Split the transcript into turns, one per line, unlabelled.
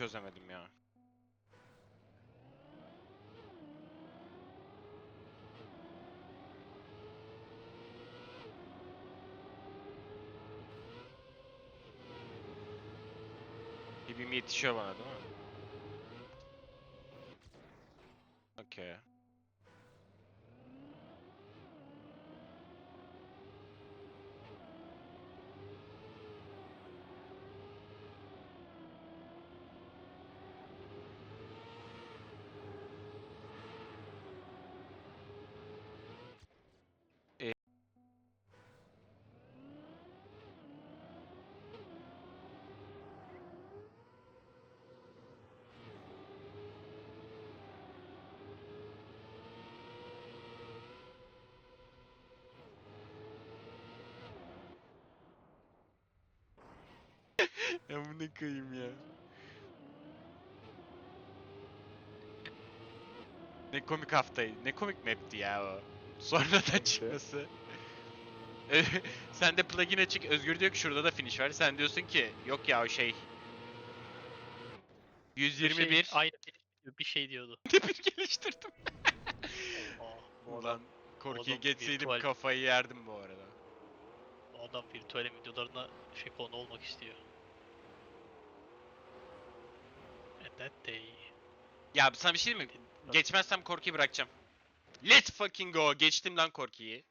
çözemedim ya. Gibim yetişiyor bana değil mi? Okey. Ya bu ne kıyım ya. Ne komik haftaydı. Ne komik map'ti ya o. Sonradan çıkması. Sen de plugin açık. Özgür diyor ki şurada da finish var. Sen diyorsun ki yok ya o şey.
Bir
121.
Şey, aynı bir- bir şey diyordu.
bir geliştirdim.
Bu
Ulan
adam
geçseydim
virtual-
kafayı yerdim bu arada.
bu adam virtual videolarına şey konu olmak istiyor. That day.
Ya sana bir şey mi? Geçmezsem Korki'yi bırakacağım. Let's fucking go. Geçtim lan Korki'yi.